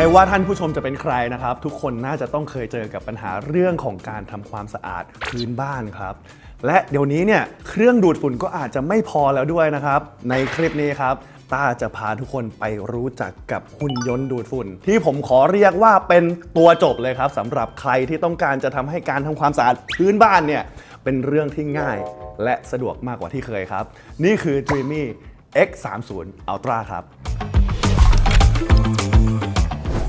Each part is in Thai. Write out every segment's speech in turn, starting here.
ไม่ว่าท่านผู้ชมจะเป็นใครนะครับ ทุกคนน่าจะต้องเคยเจอกับปัญหาเรื่องของการทำความสะอาดพื้นบ้านครับ และเดี๋ยวนี้เนี่ยเครื่องดูดฝุ่นก็อาจจะไม่พอแล้วด้วยนะครับ ในคลิปนี้ครับต้าจะพาทุกคนไปรู้จักกับหุ่นยนต์ดูดฝุ่น ที่ผมขอเรียกว่าเป็นตัวจบเลยครับสำหรับใครที่ต้องการจะทำให้การทำความสะอาดพื้นบ้านเนี่ยเป็นเรื่องที่ง่าย และสะดวกมากกว่าที่เคยครับ นี่คือ Dreamy X30 Ultra ครับ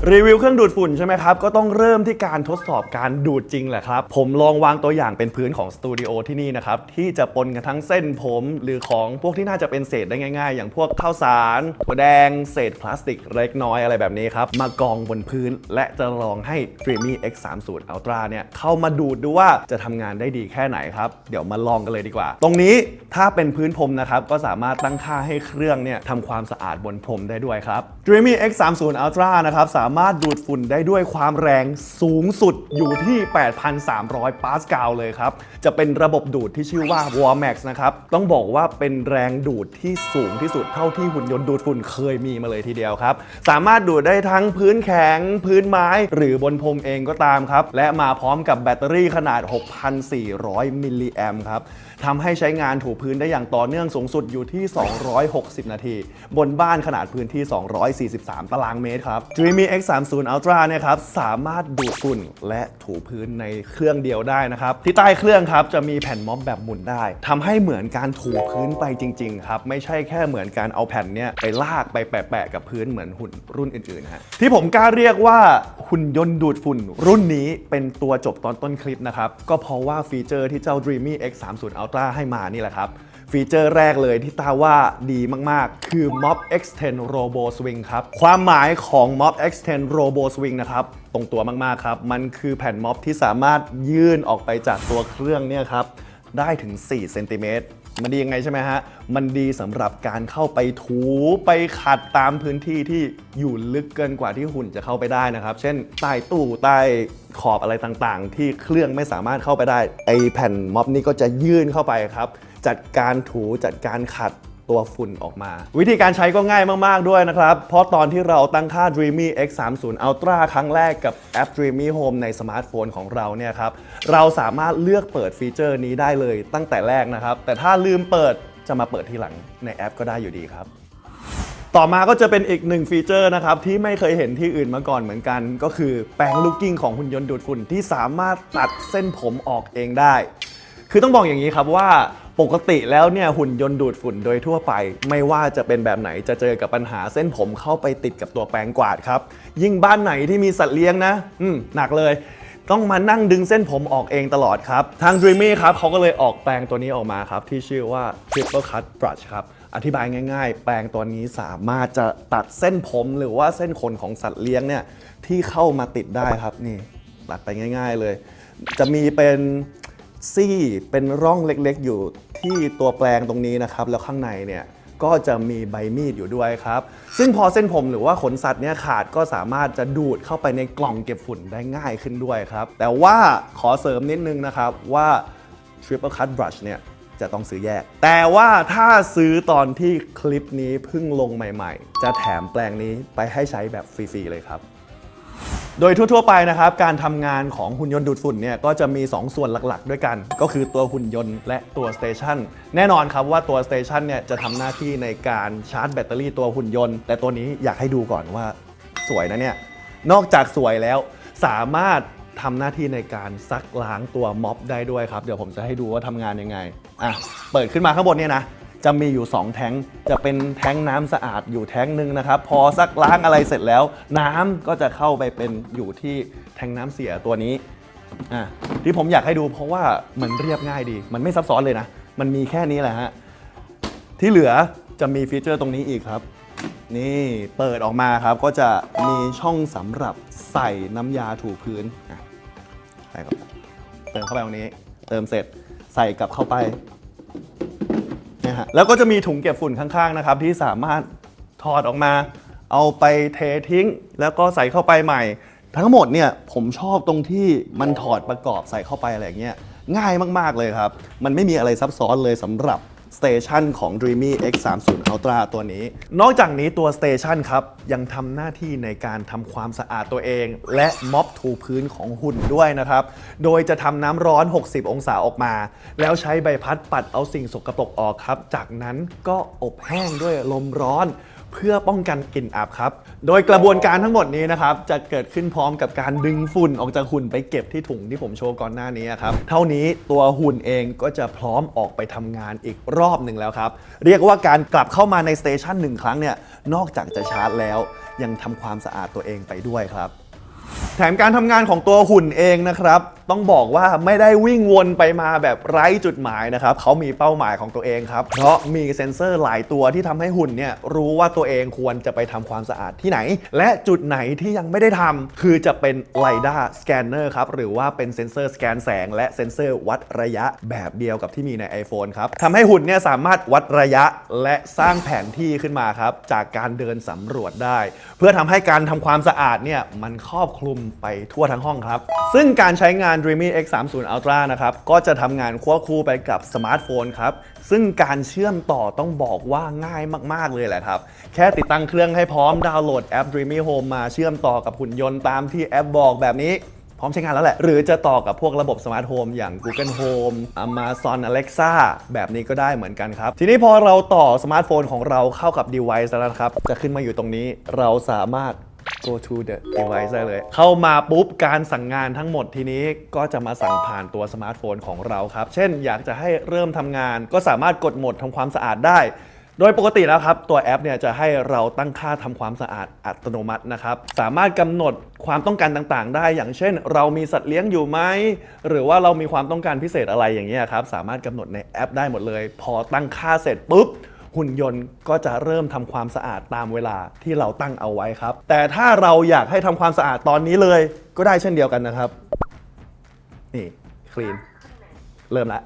รีวิวเครื่องดูดฝุ่นใช่ไหมครับ ก็ต้องเริ่มที่การทดสอบการดูดจริงแหละครับ ผมลองวางตัวอย่างเป็นพื้นของสตูดิโอที่นี่นะครับ ที่จะปนกันทั้งเส้นผม หรือของพวกที่น่าจะเป็นเศษได้ง่ายๆ อย่างพวกข้าวสารถั่วแดง เศษพลาสติกเล็กน้อยอะไรแบบนี้ครับ มากองบนพื้น และจะลองให้ Dreamy X30 Ultra เนี่ยเข้ามาดูดดูว่าจะทำงานได้ดีแค่ไหนครับเดี๋ยวมาลองกันเลยดีกว่า ตรงนี้ถ้าเป็นพื้นพรมนะครับก็สามารถตั้งค่าให้เครื่องเนี่ยทำความสะอาดบนพรมได้ด้วยครับ Dreamy X30 Ultra นะครับสาามารถดูดฝุ่นได้ด้วยความแรงสูงสุดอยู่ที่ 8,300 ปาสกาลเลยครับ จะเป็นระบบดูดที่ชื่อว่า Warmax นะครับ ต้องบอกว่าเป็นแรงดูดที่สูงที่สุดเท่าที่หุ่นยนต์ดูดฝุ่นเคยมีมาเลยทีเดียวครับ สามารถดูดได้ทั้งพื้นแข็ง พื้นไม้ หรือบนพรมเองก็ตามครับ และมาพร้อมกับแบตเตอรี่ขนาด 6,400 มิลลิแอมครับ ทำให้ใช้งานถูพื้นได้อย่างต่อเนื่องสูงสุดอยู่ที่ 260 นาที บนบ้านขนาดพื้นที่ 243 ตารางเมตรครับ Dreamy X30 Ultra เนี่ยครับสามารถดูดฝุ่นและถูพื้นในเครื่องเดียวได้นะครับ ที่ใต้เครื่องครับจะมีแผ่นม็อบแบบหมุนได้ทำให้เหมือนการถูพื้นไปจริง ๆ ครับ ไม่ใช่แค่เหมือนการเอาแผ่นเนี่ยไปลากไปแปะๆกับพื้นเหมือนหุ่นรุ่นอื่นๆฮะที่ผมกล้าเรียกว่าหุ่นยนต์ดูดฝุ่น รุ่นนี้เป็นตัวจบตอนต้นคลิปนะครับก็เพราะว่าฟีเจอร์ที่เจ้า Dreamy X30 Ultra ให้มานี่แหละครับ ฟีเจอร์แรกเลยที่ตาว่าดีมาก ๆ คือ Mob X10 Robo Swing ครับ ความหมายของ Mob X10 Robo Swing นะครับ ตรงตัวมาก ๆ ครับ มันคือแผ่นม็อบที่สามารถยื่นออกไปจากตัวเครื่องเนี่ยครับ ได้ถึง 4 เซนติเมตร มันดียังไงใช่ไหมฮะ มันดีสำหรับการเข้าไปถูไปขัดตามพื้นที่ที่อยู่ลึกเกินกว่าที่หุ่นจะเข้าไปได้นะครับ เช่นใต้ตู้ใต้ขอบอะไรต่างๆ ที่เครื่องไม่สามารถเข้าไปได้ ไอแผ่นม็อบนี้ก็จะยื่นเข้าไปครับ จัดการถูจัดการขัด ตัวฝุ่นออกมา วิธีการใช้ก็ง่ายมาก ๆ ด้วยนะครับ เพราะตอนที่เราตั้งค่า Dreamy X30 Ultra ครั้งแรกกับแอป Dreamy Home ในสมาร์ทโฟนของเราเนี่ยครับ เราสามารถเลือกเปิดฟีเจอร์นี้ได้เลยตั้งแต่แรกนะครับ แต่ถ้าลืมเปิดจะมาเปิดทีหลังในแอปก็ได้อยู่ดีครับต่อมาก็จะเป็นอีกหนึ่งฟีเจอร์นะครับ ที่ไม่เคยเห็นที่อื่นมาก่อนเหมือนกัน ก็คือแปรงลูกกิ้งของหุ่นยนต์ดูดฝุ่นที่สามารถตัดเส้นผมออกเองได้ คือต้องบอกอย่างนี้ครับว่า ปกติแล้วเนี่ยหุ่นยนต์ดูดฝุ่นโดยทั่วไป ไม่ว่าจะเป็นแบบไหนจะเจอกับปัญหาเส้นผมเข้าไปติดกับตัวแปรงกวาดครับ ยิ่งบ้านไหนที่มีสัตว์เลี้ยงนะ อืมหนักเลย ต้องมานั่งดึงเส้นผมออกเองตลอดครับ ทาง Dreamy ครับเขาก็เลยออกแปรงตัวนี้ออกมาครับ ที่ชื่อว่า Triple Cut Brush ครับอธิบายง่าย ๆ แปรงตัวนี้สามารถจะตัดเส้นผมหรือว่าเส้นขนของสัตว์เลี้ยงเนี่ยที่เข้ามาติดได้ครับนี่ตัดไปง่าย ๆเลย จะมีเป็นซี่เป็นร่องเล็กๆอยู่ ที่ตัวแปลงตรงนี้นะครับ แล้วข้างในเนี่ยก็จะมีใบมีดอยู่ด้วยครับ ซึ่งพอเส้นผมหรือว่าขนสัตว์เนี่ยขาดก็สามารถจะดูดเข้าไปในกล่องเก็บฝุ่นได้ง่ายขึ้นด้วยครับ แต่ว่าขอเสริมนิดนึงนะครับว่า Triple Cut Brush เนี่ยจะต้องซื้อแยก แต่ว่าถ้าซื้อตอนที่คลิปนี้เพิ่งลงใหม่ ๆ จะแถมแปลงนี้ไปให้ใช้แบบฟรี ๆ เลยครับ โดยทั่วๆไปนะครับการทำงานของหุ่นยนต์ดูดฝุ่นเนี่ยก็จะมี 2 ส่วนหลักๆ ด้วยกัน ก็คือตัวหุ่นยนต์และตัวสเตชันแน่นอนครับว่าตัวสเตชันเนี่ยจะทำหน้าที่ในการชาร์จแบตเตอรี่ตัวหุ่นยนต์ แต่ตัวนี้อยากให้ดูก่อนว่าสวยนะเนี่ยนอกจากสวยแล้วสามารถทำหน้าที่ในการซักล้างตัวม็อบได้ด้วยครับ เดี๋ยวผมจะให้ดูว่าทำงานยังไงอะเปิดขึ้นมาข้างบนเนี่ยนะ จะมีอยู่ 2 แท้งจะเป็นแท้งน้ำสะอาดอยู่แท้งหนึ่งนะครับ พอซักล้างอะไรเสร็จแล้ว น้ำก็จะเข้าไปเป็นอยู่ที่แท้งน้ำเสียตัวนี้อะที่ผมอยากให้ดูเพราะว่ามันเรียบง่ายดี มันไม่ซับซ้อนเลยนะ มันมีแค่นี้แหละฮะที่เหลือจะมีฟีเจอร์ตรงนี้อีกครับ นี่เปิดออกมาครับก็จะมีช่องสำหรับใส่น้ำยาถูพื้นใส่เข้าไปเติมเข้าไปตรงนี้ เติมเสร็จใส่กลับเข้าไป เนี่ยฮะแล้วก็จะมีถุงเก็บฝุ่นข้างๆนะครับที่สามารถถอดออกมา เอาไปเททิ้ง แล้วก็ใส่เข้าไปใหม่ ทั้งหมดเนี่ยผมชอบตรงที่มันถอดประกอบใส่เข้าไปอะไรอย่างเงี้ยง่ายมากๆเลยครับ มันไม่มีอะไรซับซ้อนเลยสำหรับ สเตชันของ Dreamy X30 Ultra ตัวนี้ นอกจากนี้ตัวสเตชันครับ ยังทำหน้าที่ในการทำความสะอาดตัวเอง และม็อบถูพื้นของหุ่นด้วยนะครับ โดยจะทำน้ำร้อน 60 องศาออกมา แล้วใช้ใบพัดปัดเอาสิ่งสกปรกออกครับ จากนั้นก็อบแห้งด้วยลมร้อน เพื่อป้องกันกลิ่นอับครับ โดยกระบวนการทั้งหมดนี้นะครับจะเกิดขึ้นพร้อมกับการดึงฝุ่นออกจากหุ่นไปเก็บที่ถุงที่ผมโชว์ก่อนหน้านี้ครับ เท่านี้ตัวหุ่นเองก็จะพร้อมออกไปทำงานอีกรอบหนึ่งแล้วครับ เรียกว่าการกลับเข้ามาในสเตชันหนึ่งครั้งเนี่ยนอกจากจะชาร์จแล้ว ยังทำความสะอาดตัวเองไปด้วยครับ แถมการทำงานของตัวหุ่นเองนะครับ ต้องบอกว่าไม่ได้วิ่งวนไปมาแบบไร้จุดหมายนะครับเขามีเป้าหมายของตัวเองครับ เพราะมีเซ็นเซอร์หลายตัวที่ทำให้หุ่นเนี่ยรู้ว่าตัวเองควรจะไปทำความสะอาดที่ไหน และจุดไหนที่ยังไม่ได้ทำคือจะเป็น LiDAR Scanner ครับหรือว่าเป็นเซ็นเซอร์สแกนแสง และเซ็นเซอร์วัดระยะแบบเดียวกับที่มีใน iPhone ครับทำให้หุ่นเนี่ยสามารถวัดระยะและสร้างแผนที่ขึ้นมาครับจากการเดินสำรวจได้ เพื่อทำให้การทำความสะอาดเนี่ยมันครอบคลุมไปทั่วทั้งห้องครับ ซึ่งการใช้งาน Dreamy X30 Ultra นะครับ ก็จะทำงานควบคู่ไปกับสมาร์ทโฟนครับ ซึ่งการเชื่อมต่อต้องบอกว่าง่ายมาก ๆ เลยแหละครับ แค่ติดตั้งเครื่องให้พร้อมดาวน์โหลดแอป Dreamy Home มาเชื่อมต่อกับหุ่นยนต์ตามที่แอปบอกแบบนี้พร้อมใช้งานแล้วแหละ หรือจะต่อกับพวกระบบสมาร์ทโฮมอย่าง Google Home Amazon Alexa แบบนี้ก็ได้เหมือนกันครับ ทีนี้พอเราต่อสมาร์ทโฟนของเราเข้ากับ device แล้วนะครับ จะขึ้นมาอยู่ตรงนี้ เราสามารถ go to the device ได้เลย เข้ามาปุ๊บการสั่งงานทั้งหมดทีนี้ก็จะมาสั่งผ่านตัวสมาร์ทโฟนของเราครับ เช่นอยากจะให้เริ่มทำงาน ก็สามารถกดโหมดทำความสะอาดได้ โดยปกติแล้วครับ ตัวแอปเนี่ยจะให้เราตั้งค่าทำความสะอาดอัตโนมัตินะครับ สามารถกำหนดความต้องการต่างๆ ได้ อย่างเช่น เรามีสัตว์เลี้ยงอยู่ไหม หรือว่าเรามีความต้องการพิเศษอะไรอย่างเงี้ยครับ สามารถกำหนดในแอปได้หมดเลย พอตั้งค่าเสร็จปุ๊บ หุ่นยนต์ก็จะเริ่มทำความสะอาดตามเวลาที่เราตั้งเอาไว้ครับ แต่ถ้าเราอยากให้ทำความสะอาดตอนนี้เลยก็ได้เช่นเดียวกันนะครับ นี่คลีนเริ่มละ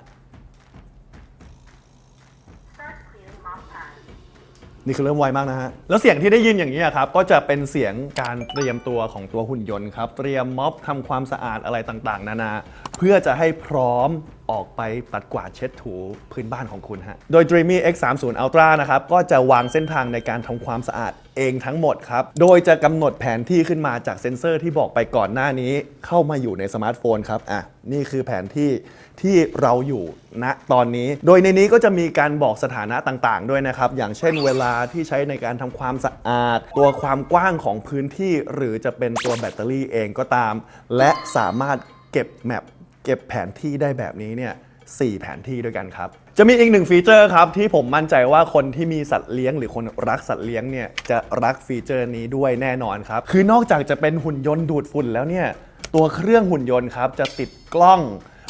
นี่คือเริ่มไวมากนะฮะ แล้วเสียงที่ได้ยินอย่างนี้ยครับ ก็จะเป็นเสียงการเตรียมตัวของตัวหุ่นยนต์ครับ เตรียมม็อบทำความสะอาดอะไรต่างๆ นานา เพื่อจะให้พร้อมออกไปปัดกวาดเช็ดถูพื้นบ้านของคุณฮะ โดย Dreamy X30 Ultra นะครับ ก็จะวางเส้นทางในการทำความสะอาด เองทั้งหมดครับ โดยจะกำหนดแผนที่ขึ้นมาจากเซ็นเซอร์ที่บอกไปก่อนหน้านี้ เข้ามาอยู่ในสมาร์ทโฟนครับ อะ นี่คือแผนที่ที่เราอยู่ณตอนนี้ โดยในนี้ก็จะมีการบอกสถานะต่างๆ ด้วยนะครับ อย่างเช่นเวลาที่ใช้ในการทำความสะอาด ตัวความกว้างของพื้นที่ หรือจะเป็นตัวแบตเตอรี่เองก็ตาม และสามารถเก็บแมปเก็บแผนที่ได้แบบนี้เนี่ย 4 แผนที่ด้วยกันครับ จะมีอีกหนึ่งฟีเจอร์ครับที่ผมมั่นใจว่าคนที่มีสัตว์เลี้ยง หรือคนรักสัตว์เลี้ยงเนี่ยจะรักฟีเจอร์นี้ด้วยแน่นอนครับ คือนอกจากจะเป็นหุ่นยนต์ดูดฝุ่นแล้วเนี่ยตัวเครื่องหุ่นยนต์ครับจะติดกล้อง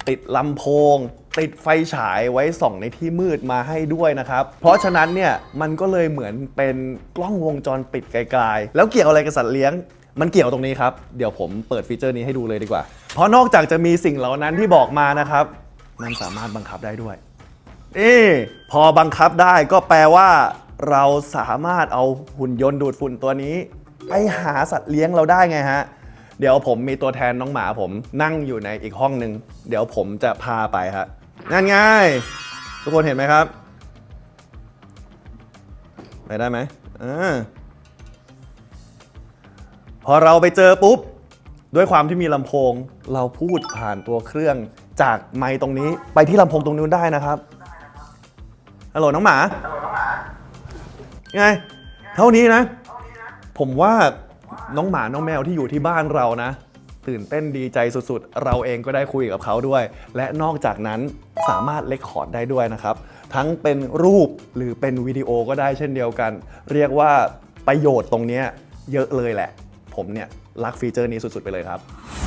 ติดลำโพง ติดไฟฉายไว้ส่องในที่มืดมาให้ด้วยนะครับ เพราะฉะนั้นเนี่ยมันก็เลยเหมือนเป็นกล้องวงจรปิดไกลๆ แล้วเกี่ยวอะไรกับสัตว์เลี้ยง มันเกี่ยวตรงนี้ครับ เดี๋ยวผมเปิดฟีเจอร์นี้ให้ดูเลยดีกว่า เพราะนอกจากจะมีสิ่งเหล่านั้นที่บอกมานะครับ มันสามารถบังคับได้ด้วยนี่พอบังคับได้ก็แปลว่า เราสามารถเอาหุ่นยนต์ดูดฝุ่นตัวนี้ ไปหาสัตว์เลี้ยงเราได้ไงฮะ เดี๋ยวผมมีตัวแทนน้องหมาผมนั่งอยู่ในอีกห้องหนึ่งเดี๋ยวผมจะพาไปฮะนั่นไงทุกคนเห็นไหมครับ ไปได้ไหมอ่าพอเราไปเจอปุ๊บ ด้วยความที่มีลำโพง เราพูดผ่านตัวเครื่อง จากไมค์ตรงนี้ไปที่ลำโพงตรงนู้นได้นะครับฮัลโหลน้องหมาไง เท่านี้นะ ผมว่าน้องหมาน้องแมวที่อยู่ที่บ้านเรานะ ตื่นเต้นดีใจสุดๆ เราเองก็ได้คุยกับเขาด้วย และนอกจากนั้นสามารถเลคคอร์ดได้ด้วยนะครับ ทั้งเป็นรูปหรือเป็นวิดีโอก็ได้เช่นเดียวกัน เรียกว่าประโยชน์ตรงนี้เยอะเลยแหละ ผมเนี่ยรักฟีเจอร์นี้สุด ๆ ไปเลยครับ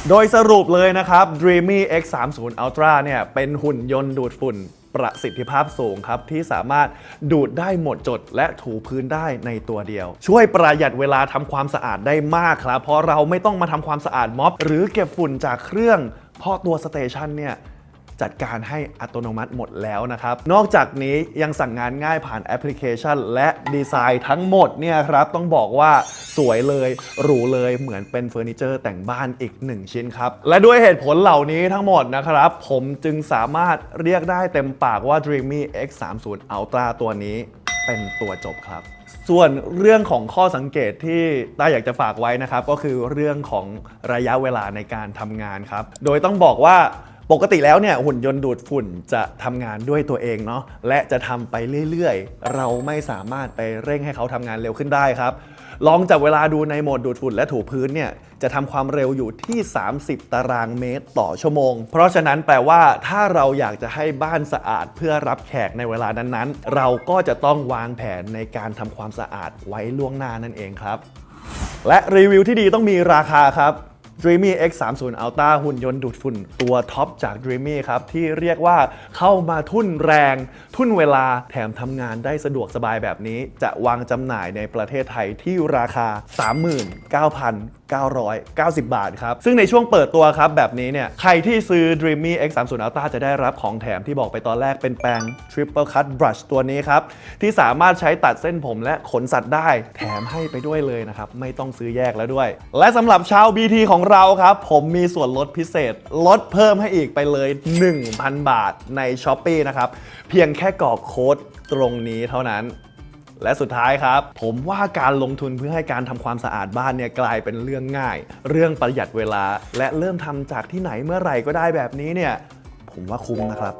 โดยสรุปเลยนะครับ Dreamy X30 Ultra เนี่ยเป็นหุ่นยนต์ดูดฝุ่นประสิทธิภาพสูงครับ ที่สามารถดูดได้หมดจดและถูพื้นได้ในตัวเดียว ช่วยประหยัดเวลาทำความสะอาดได้มากครับ เพราะเราไม่ต้องมาทำความสะอาดม็อบ หรือเก็บฝุ่นจากเครื่อง เพราะตัวสเตชันเนี่ย จัดการให้อัตโนมัติหมดแล้วนะครับ นอกจากนี้ยังสั่งงานง่ายผ่านแอปพลิเคชัน และดีไซน์ทั้งหมดเนี่ยครับต้องบอกว่าสวยเลยหรูเลยเหมือนเป็นเฟอร์นิเจอร์แต่งบ้านอีกหนึ่งชิ้นครับ และด้วยเหตุผลเหล่านี้ทั้งหมดนะครับ ผมจึงสามารถเรียกได้เต็มปากว่า Dreamy X30 Ultra ตัวนี้เป็นตัวจบครับ ส่วนเรื่องของข้อสังเกตที่ต้าอยากจะฝากไว้นะครับ ก็คือเรื่องของระยะเวลาในการทำงานครับ โดยต้องบอกว่า ปกติแล้วเนี่ยหุ่นยนต์ดูดฝุ่นจะทำงานด้วยตัวเองเนาะและจะทำไปเรื่อยๆ เราไม่สามารถไปเร่งให้เขาทำงานเร็วขึ้นได้ครับ ลองจับเวลาดูในโหมดดูดฝุ่นและถูพื้นเนี่ยจะทำความเร็วอยู่ที่ 30 ตารางเมตรต่อชั่วโมง เพราะฉะนั้นแปลว่าถ้าเราอยากจะให้บ้านสะอาดเพื่อรับแขกในเวลานั้นๆ เราก็จะต้องวางแผนในการทำความสะอาดไว้ล่วงหน้านั่นเองครับ และรีวิวที่ดีต้องมีราคาครับ Dreamy X30 Ultra หุ่นยนต์ดูดฝุ่นตัวท็อปจาก Dreamy ครับ ที่เรียกว่าเข้ามาทุ่นแรง ทุ่นเวลาแถมทำงานได้สะดวกสบายแบบนี้ จะวางจำหน่ายในประเทศไทยที่ราคา 39,990 บาทครับ ซึ่งในช่วงเปิดตัวครับแบบนี้เนี่ย ใครที่ซื้อ Dreamy X30 Ultra จะได้รับของแถมที่บอกไปตอนแรกเป็นแปรง Triple Cut Brush ตัวนี้ครับ ที่สามารถใช้ตัดเส้นผมและขนสัตว์ได้ แถมให้ไปด้วยเลยนะครับไม่ต้องซื้อแยกแล้วด้วย และสำหรับชาว BT ของเราครับ ผมมีส่วนลดพิเศษ ลดเพิ่มให้อีกไปเลย 1,000 บาทใน s h อ p e e นะครับ เพียงแค่กรอกโค้ดตรงนี้เท่านั้นและสุดท้ายครับ ผมว่าการลงทุนเพื่อให้การทำความสะอาดบ้านเนี่ยกลายเป็นเรื่องง่าย เรื่องประหยัดเวลา และเริ่มทำจากที่ไหนเมื่อไหร่ก็ได้แบบนี้เนี่ย ผมว่าคุ้มนะครับ